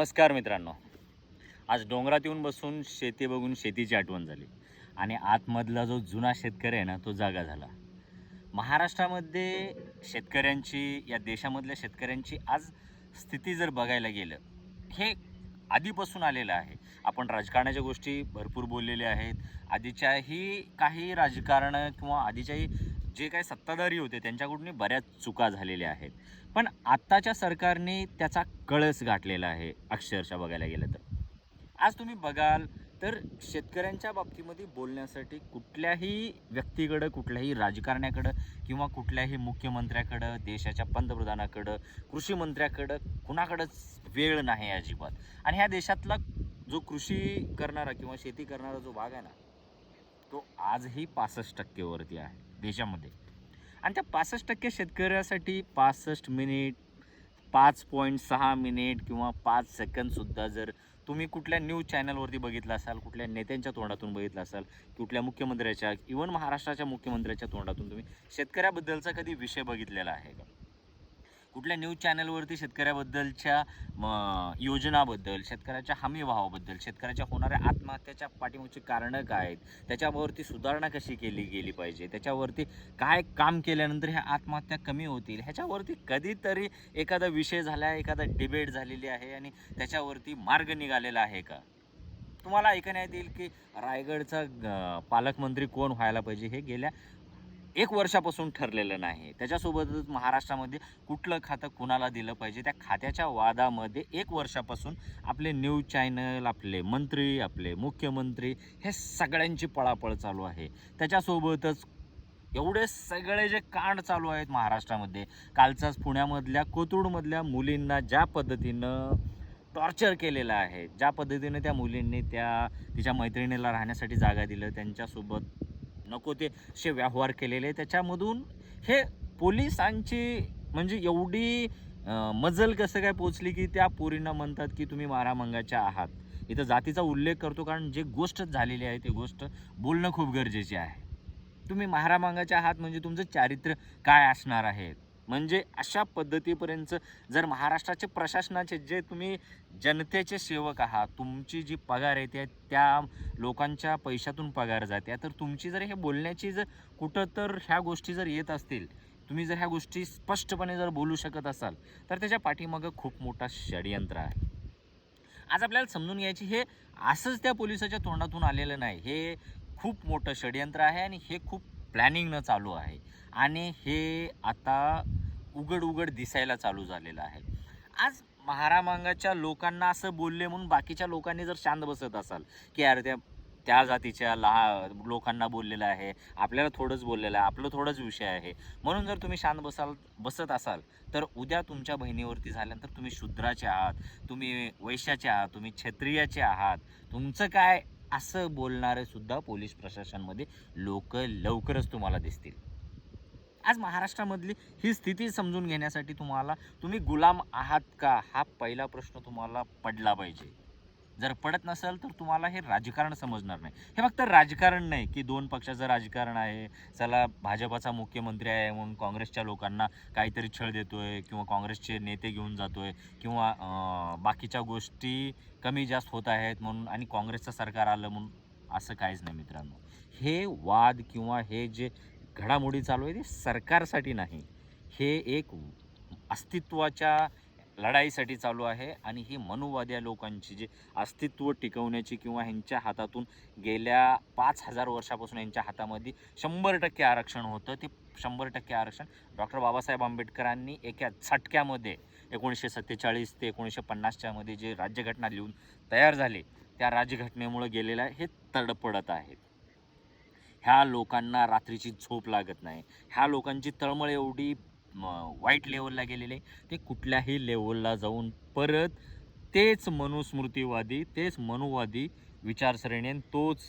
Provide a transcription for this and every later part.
नमस्कार मित्रांनो. आज डोंगरात येऊन बसून शेती बघून शेतीची आठवण झाली. आणि आतमधला जो जुना शेतकरी आहे ना तो जागा झाला. महाराष्ट्रामध्ये शेतकऱ्यांची या देशामधल्या शेतकऱ्यांची आज स्थिती जर बघायला गेलं हे आधीपासून आलेलं आहे. आपण राजकारणाच्या गोष्टी भरपूर बोललेल्या आहेत. आधीच्याही काही राजकारण किंवा आधीच्याही जे काही सत्ताधारी होते त्यांच्याकडून बऱ्याच चुका झालेल्या आहेत. पण आत्ताच्या सरकारने त्याचा कळस गाठलेला आहे अक्षरशः बघायला गेलं तर. आज तुम्ही बघाल तर शेतकऱ्यांच्या बाबतीमध्ये बोलण्यासाठी कुठल्याही व्यक्तीकडं कुठल्याही राजकारण्याकडं किंवा कुठल्याही मुख्यमंत्र्याकडं देशाच्या पंतप्रधानाकडं कृषी मंत्र्याकडं कुणाकडंच वेळ नाही अजिबात. आणि ह्या देशातला जो कृषी करणारा किंवा शेती करणारा जो भाग आहे ना तो आजही पासष्ट टक्केवरती आहे. देशामध्ये. आणि त्या पासष्ट टक्के शेतकऱ्यासाठी पासष्ट मिनिट पाच पॉईंट सहा मिनिट किंवा पाच सेकंदसुद्धा जर तुम्ही कुठल्या न्यूज चॅनलवरती बघितलं असाल कुठल्या नेत्यांच्या तोंडातून बघितलं असाल कुठल्या मुख्यमंत्र्याच्या इवन महाराष्ट्राच्या मुख्यमंत्र्याच्या तोंडातून तुम्ही शेतकऱ्याबद्दलचा कधी विषय बघितलेला आहे का? कुठल्या न्यूज चॅनलवरती शेतकऱ्याबद्दलच्या म, योजनाबद्दल शेतकऱ्याच्या हमीभावाबद्दल शेतकऱ्याच्या होणाऱ्या आत्महत्याच्या पाठीमागची कारणं काय आहेत? त्याच्यावरती सुधारणा कशी केली गेली पाहिजे? त्याच्यावरती काय काम केल्यानंतर ह्या आत्महत्या कमी होतील? ह्याच्यावरती कधीतरी एखादा विषय झाला एखादा डिबेट झालेली आहे आणि त्याच्यावरती मार्ग निघालेला आहे का? तुम्हाला ऐकण्यात येईल की रायगडचा पालकमंत्री कोण व्हायला पाहिजे हे गेल्या एक वर्षापासून ठरलेलं नाही. त्याच्यासोबतच महाराष्ट्रामध्ये कुठलं खातं कुणाला दिलं पाहिजे त्या खात्याच्या वादामध्ये एक वर्षापासून आपले न्यूज चॅनल आपले मंत्री आपले मुख्यमंत्री हे सगळ्यांची पळापळ चालू आहे. त्याच्यासोबतच एवढे सगळे जे कांड चालू आहेत महाराष्ट्रामध्ये कालचाच पुण्यामधल्या कोथरूडमधल्या मुलींना ज्या पद्धतीनं टॉर्चर केलेलं आहे ज्या पद्धतीने त्या मुलींनी त्या तिच्या मैत्रिणीला राहण्यासाठी जागा दिलं त्यांच्यासोबत नको ते असे व्यवहार केलेले त्याच्यामधून हे पोलिसांची म्हणजे एवढी मजल कसं काय पोचली की त्या पोरींना म्हणतात की तुम्ही मारामंगाच्या आहात. इथं जातीचा उल्लेख करतो कारण जे गोष्ट झालेली आहे ती गोष्ट बोलणं खूप गरजेचे आहे. तुम्ही महारामांगाच्या आहात म्हणजे तुमचं चारित्र्य काय असणार आहे? म्हणजे अशा पद्धतीपर्यंत जर महाराष्ट्राचे प्रशासनाचे जे तुम्ही जनतेचे सेवक आहात तुमची जी पगार येते त्या लोकांच्या पैशातून पगार जाते. तर तुमची जर हे बोलण्याची जर कुठं तर ह्या गोष्टी जर येत असतील तुम्ही जर ह्या गोष्टी स्पष्टपणे जर बोलू शकत असाल तर त्याच्या पाठीमागं खूप मोठा षडयंत्र आहे. आज आपल्याला समजून घ्यायची हे असंच त्या पोलिसाच्या तोंडातून आलेलं नाही. हे खूप मोठं षडयंत्र आहे आणि हे खूप प्लॅनिंगनं चालू आहे. आणि हे आता उघड उघड दिसायला चालू झालेलं आहे. आज महारामांगाच्या लोकांना असं बोलले म्हणून बाकीच्या लोकांनी जर शांत बसत असाल की अरे त्या त्या जातीच्या लहा लोकांना बोललेलं आहे आपल्याला थोडंच बोललेलं आहे आपलं थोडंच विषय आहे. म्हणून जर तुम्ही शांत बसाल बसत असाल तर उद्या तुमच्या बहिणीवरती झाल्यानंतर तुम्ही शूद्राचे आहात तुम्ही वैश्याचे आहात तुम्ही क्षत्रियाचे आहात तुमचं काय असं बोलणारे सुद्धा पोलीस प्रशासनमध्ये लोक लवकरच तुम्हाला दिसतील. आज महाराष्ट्रामधली ही स्थिती समजून घेण्यासाठी तुम्हाला तुम्ही गुलाम आहात का? हा पहिला प्रश्न तुम्हाला पडला पाहिजे. जर पडत नसेल तर तुम्हाला हे राजकारण समजणार नाही. हे फक्त राजकारण नाही की दोन पक्षाचं राजकारण आहे. चला भाजपाचा मुख्यमंत्री आहे म्हणून काँग्रेसच्या लोकांना काहीतरी छळ देतोय किंवा काँग्रेसचे नेते घेऊन जातोय किंवा बाकीच्या गोष्टी कमी जास्त होत आहेत म्हणून आणि काँग्रेसचं सरकार आलं म्हणून असं काहीच नाही मित्रांनो. हे वाद किंवा हे जे घडामोडी चालू आहे ते सरकारसाठी नाही. हे एक अस्तित्वाच्या लढाईसाठी चालू आहे आणि ही मनुवाद्या लोकांची जे अस्तित्व टिकवण्याची किंवा ह्यांच्या हातातून गेल्या पाच हजार वर्षापासून यांच्या हातामध्ये शंभर टक्के आरक्षण होतं. ते शंभर टक्के आरक्षण डॉक्टर बाबासाहेब आंबेडकरांनी एका झटक्यामध्ये एकोणीसशे सत्तेचाळीस ते एकोणीसशे पन्नासच्यामध्ये जे राज्यघटना लिहून तयार झाले त्या राज्यघटनेमुळे गेलेलं आहे हे तडपडत आहेत ह्या लोकांना रात्रीची झोप लागत नाही. ह्या लोकांची तळमळ एवढी वाईट लेवलला गेलेले. ते कुठल्याही लेवलला जाऊन परत तेच मनुस्मृतीवादी तेच मनुवादी विचारसरणी तोच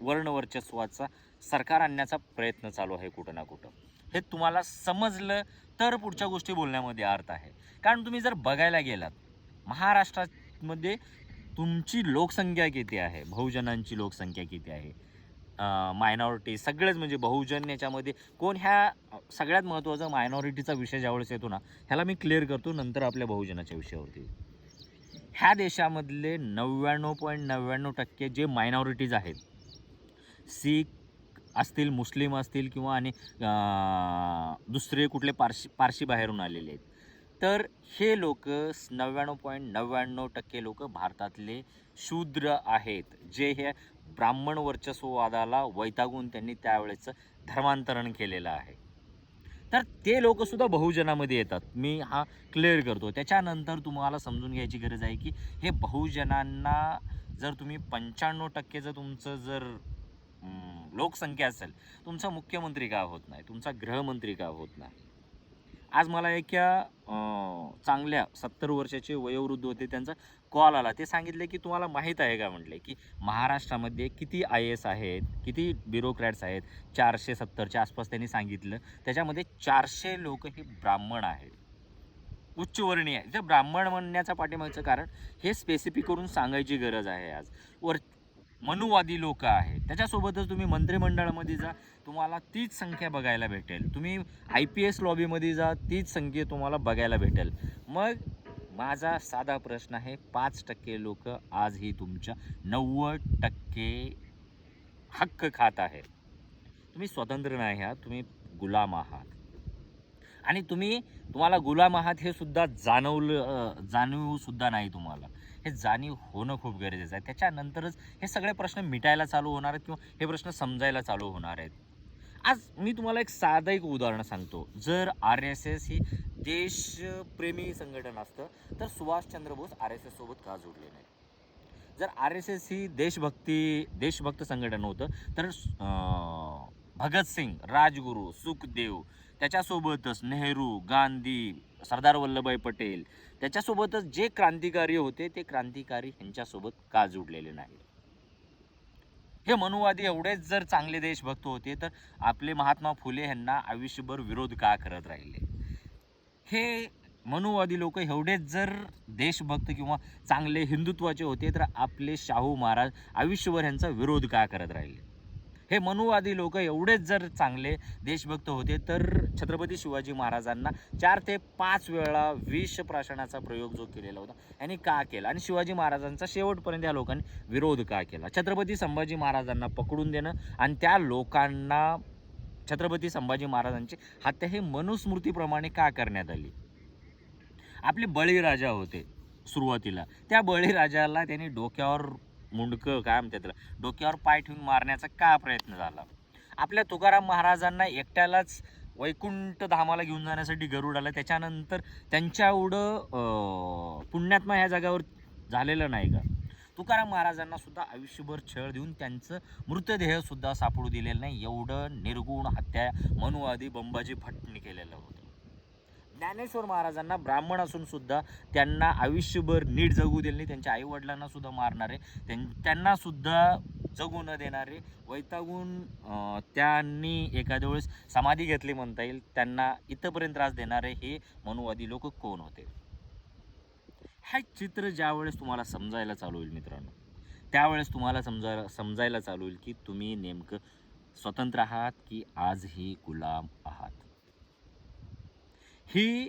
वर्णवर्चस्वाचा सरकार आणण्याचा प्रयत्न चालू आहे कुठं ना कुठं. हे तुम्हाला समजलं तर पुढच्या गोष्टी बोलण्यामध्ये अर्थ आहे. कारण तुम्ही जर बघायला गेलात महाराष्ट्रामध्ये तुमची लोकसंख्या किती आहे? बहुजनांची लोकसंख्या किती आहे? मायनॉरिटी सगळेच म्हणजे बहुजन याच्यामध्ये. कोण ह्या सगळ्यात महत्त्वाचा मायनॉरिटीचा विषय ज्यावेळेस येतो ना ह्याला मी क्लिअर करतो नंतर आपल्या बहुजनाच्या विषयावरती. ह्या देशामधले नव्याण्णव पॉईंट नव्याण्णव टक्के जे मायनॉरिटीज आहेत सीख असतील मुस्लिम असतील किंवा आणि दुसरे कुठले पारशी पारशी बाहेरून आलेले आहेत. तर हे लोक नव्याण्णव पॉईंट नव्याण्णव टक्के लोक भारतातले शूद्र आहेत. जे हे ब्राह्मण वर्चस्ववादाला वैतागून त्यांनी त्यावेळेचं धर्मांतरण केलेलं आहे. तर ते लोकसुद्धा बहुजनामध्ये येतात. मी हा क्लिअर करतो. त्याच्यानंतर तुम्हाला समजून घ्यायची गरज आहे की हे बहुजनांना जर तुम्ही पंच्याण्णव टक्के जर तुमचं जर लोकसंख्या असेल तुमचा मुख्यमंत्री का होत नाही? तुमचा गृहमंत्री का होत नाही? आज मला एका चांगल्या सत्तर वर्षाचे वयोवृद्ध होते त्यांचा कॉल आला. ते सांगितले की तुम्हाला माहीत आहे का? म्हटले की महाराष्ट्रामध्ये किती आय एस आहेत किती ब्युरोक्रॅट्स आहेत चारशे सत्तरच्या आसपास त्यांनी सांगितलं. त्याच्यामध्ये चारशे लोक हे ब्राह्मण आहेत. उच्चवर्णीय आहे. जे ब्राह्मण म्हणण्याचा पाठिंबाचं कारण हे स्पेसिफिक करून सांगायची गरज आहे आज. वर मनुवादी लोक आहेत. त्याच्यासोबतच तुम्ही मंत्रिमंडळामध्ये जा तुम्हाला तीच संख्या बघायला भेटेल. तुम्ही आय पी एस लॉबीमध्ये जा तीच संख्या तुम्हाला बघायला भेटेल. मग माझा साधा प्रश्न आहे पाच टक्के लोक आजही तुमच्या नव्वद टक्के हक्क खात आहे. तुम्ही स्वतंत्र नाही आहात तुम्ही गुलाम आहात. आणि तुम्ही तुम्हाला गुलाम आहात हे सुद्धा जाणवलं जाणवूसुद्धा नाही तुम्हाला. हे जाणीव होणं खूप गरजेचं आहे. त्याच्यानंतरच हे सगळे प्रश्न मिटायला चालू होणार आहेत किंवा हे प्रश्न समजायला चालू होणार आहेत. आज मी तुम्हाला एक साधं एक उदाहरण सांगतो. जर आर एस एस ही देशप्रेमी संघटन असतं तर सुभाषचंद्र बोस आर एस एससोबत का जोडले नाही जर आर एस एस ही देशभक्ती देशभक्त संघटन होतं तर भगतसिंग राजगुरू सुखदेव त्याच्यासोबतच नेहरू गांधी सरदार वल्लभभाई पटेल त्याच्यासोबतच जे क्रांतिकारी होते ते क्रांतिकारी ह्यांच्यासोबत का जोडलेले नाही हे मनुवादी एवढेच जर चांगले देशभक्त होते तर आपले महात्मा फुले ह्यांना आयुष्यभर विरोध का करत राहिले? हे मनुवादी लोक एवढेच जर देशभक्त किंवा चांगले हिंदुत्वाचे होते तर आपले शाहू महाराज आयुष्यभर ह्यांचा विरोध का करत राहिले? हे मनुवादी लोक एवढेच जर चांगले देशभक्त होते तर छत्रपती शिवाजी महाराजांना चार ते पाच वेळा विष प्राशनाचा प्रयोग जो केलेला होता यांनी का केला? आणि शिवाजी महाराजांचा शेवटपर्यंत या लोकांनी विरोध का केला? छत्रपती संभाजी महाराजांना पकडून देणं आणि त्या लोकांना छत्रपती संभाजी महाराजांची हत्या हे मनुस्मृतीप्रमाणे का करण्यात आली? आपले बळीराजा होते सुरुवातीला. त्या बळीराजाला त्यांनी डोक्यावर मुंडकं काय म्हणतात त्याला? डोक्यावर पाय ठेवून मारण्याचा का प्रयत्न झाला? आपल्या तुकाराम महाराजांना एकट्यालाच वैकुंठ धामाला घेऊन जाण्यासाठी गरुड आलं. त्याच्यानंतर त्यांच्या एवढं पुण्यात्मा ह्या जागावर झालेलं नाही का? तुकाराम महाराजांना सुद्धा आयुष्यभर छळ देऊन त्यांचं मृतदेह सुद्धा सापडू दिलेलं नाही. एवढं निर्गुण हत्या मनुवादी बंबाजी भट्टनी केलेलं होतं. ज्ञानेश्वर महाराजांना ब्राह्मण असून सुद्धा त्यांना आयुष्यभर नीट जगू दिले नाही त्यांच्या आईवडिलांना सुद्धा मारणारे त्यांना सुद्धा जगू न देणारे वैतागून त्यांनी एखाद्या वेळेस समाधी घेतली म्हणता येईल त्यांना इथंपर्यंत त्रास देणारे हे मनुवादी लोक कोण होते? हे चित्र ज्यावेळेस तुम्हाला समजायला चालू होईल मित्रांनो त्यावेळेस तुम्हाला समजा समजायला चालू होईल की तुम्ही नेमकं स्वतंत्र आहात की आजही गुलाम आहात. ही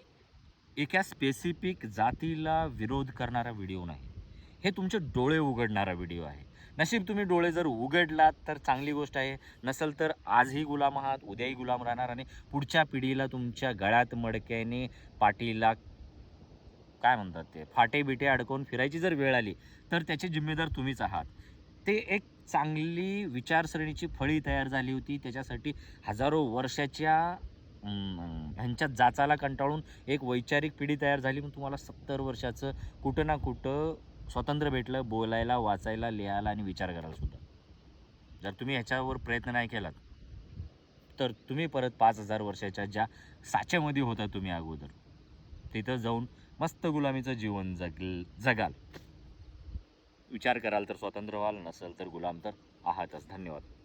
एका स्पेसिफिक जातीला विरोध करणारा व्हिडिओ नाही. हे तुमचे डोळे उघडणारा व्हिडिओ आहे. नशीब तुम्ही डोळे जर उघडलात तर चांगली गोष्ट आहे. नसेल तर आजही गुलाम आहात उद्याही गुलाम राहणार आणि पुढच्या पिढीला तुमच्या गळ्यात मडक्याने पाठीला काय म्हणतात ते फाटे बिटे अडकवून फिरायची जर वेळ आली तर त्याचे जिम्मेदार तुम्हीच आहात. ते एक चांगली विचारसरणीची फळी तयार झाली होती. त्याच्यासाठी हजारो वर्षाच्या ह्यांच्या जाचाला कंटाळून एक वैचारिक पिढी तयार झाली. मग तुम्हाला सत्तर वर्षाचं कुठं ना कुठं स्वातंत्र्य भेटलं बोलायला वाचायला लिहायला आणि विचार करायला सुद्धा. जर तुम्ही ह्याच्यावर प्रयत्न नाही केलात तर तुम्ही परत पाच हजार वर्षाच्या ज्या साच्यामध्ये होता तुम्ही अगोदर तिथं जाऊन मस्त गुलामीचं जीवन जगल जगाल. विचार कराल तर स्वतंत्र व्हाल नसेल तर गुलाम तर आहातच. धन्यवाद.